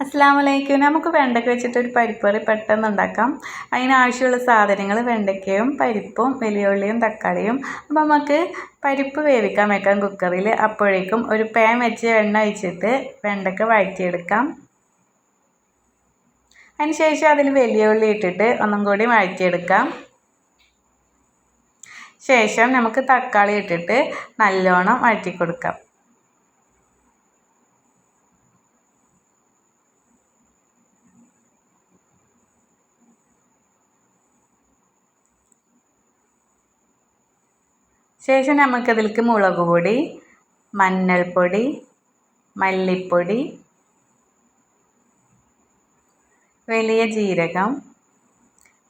അസ്സാം വലൈക്കും നമുക്ക് വെണ്ടയ്ക്ക വെച്ചിട്ട് ഒരു കറി പെട്ടെന്ന് ഉണ്ടാക്കാം. അതിനാവശ്യമുള്ള സാധനങ്ങൾ വെണ്ടയ്ക്കയും പരിപ്പും വലിയുള്ളിയും തക്കാളിയും. അപ്പോൾ നമുക്ക് പരിപ്പ് വേവിക്കാൻ വെക്കാം കുക്കറിൽ. അപ്പോഴേക്കും ഒരു പാൻ വെച്ച് എണ്ണ ഒഴിച്ചിട്ട് വെണ്ടയ്ക്ക വഴറ്റിയെടുക്കാം. അതിനുശേഷം അതിൽ വലിയ ഉള്ളി ഇട്ടിട്ട് ഒന്നും കൂടി വഴറ്റിയെടുക്കാം. ശേഷം നമുക്ക് തക്കാളി ഇട്ടിട്ട് നല്ലോണം വഴറ്റി കൊടുക്കാം ശേഷം നമുക്കതിലേക്ക് മുളക് പൊടി മഞ്ഞൾപ്പൊടി മല്ലിപ്പൊടി വലിയ ജീരകം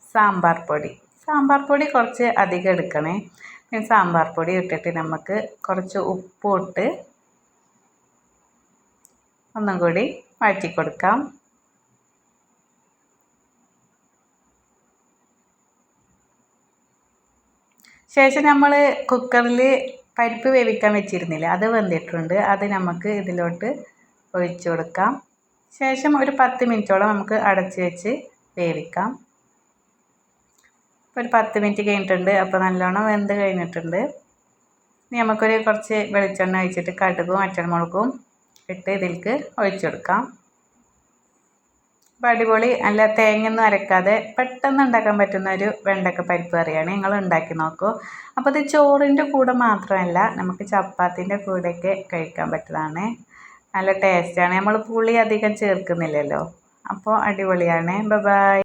സാമ്പാർ പൊടി. സാമ്പാർ പൊടി കുറച്ച് അധികം എടുക്കണേ. പിന്നെ സാമ്പാർ പൊടി ഇട്ടിട്ട് നമുക്ക് കുറച്ച് ഉപ്പും ഇട്ട് ഒന്നും കൂടി വഴറ്റി കൊടുക്കാം. ശേഷം നമ്മൾ കുക്കറിൽ പരിപ്പ് വേവിക്കാൻ വെച്ചിരുന്നില്ല അത് വെന്തിട്ടുണ്ട്. അത് നമുക്ക് ഇതിലോട്ട് ഒഴിച്ചു കൊടുക്കാം. ശേഷം ഒരു പത്ത് മിനിറ്റോളം നമുക്ക് അടച്ച് വെച്ച് വേവിക്കാം. ഒരു പത്ത് മിനിറ്റ് കഴിഞ്ഞിട്ടുണ്ട് അപ്പോൾ നല്ലോണം വെന്ത് കഴിഞ്ഞിട്ടുണ്ട്. ഇനി നമുക്കൊരു കുറച്ച് വെളിച്ചെണ്ണ ഒഴിച്ചിട്ട് കടുകും അച്ചമുളകും ഇട്ട് ഇതിലേക്ക് ഒഴിച്ചു കൊടുക്കാം. അടിപൊളി നല്ല തേങ്ങയൊന്നും അരക്കാതെ പെട്ടെന്ന് ഉണ്ടാക്കാൻ പറ്റുന്ന ഒരു വെണ്ടക്ക പരിപ്പ് കറിയാണ് നിങ്ങൾ ഉണ്ടാക്കി നോക്കൂ. അപ്പോൾ ഇത് ചോറിന്റെ കൂടെ മാത്രമല്ല നമുക്ക് ചപ്പാത്തിന്റെ കൂടെയൊക്കെ കഴിക്കാൻ പറ്റുന്നതാണ്. നല്ല ടേസ്റ്റാണ് നമ്മൾ പുളി അധികം ചേർക്കുന്നില്ലല്ലോ. അപ്പോൾ അടിപൊളിയാണ്. ബൈ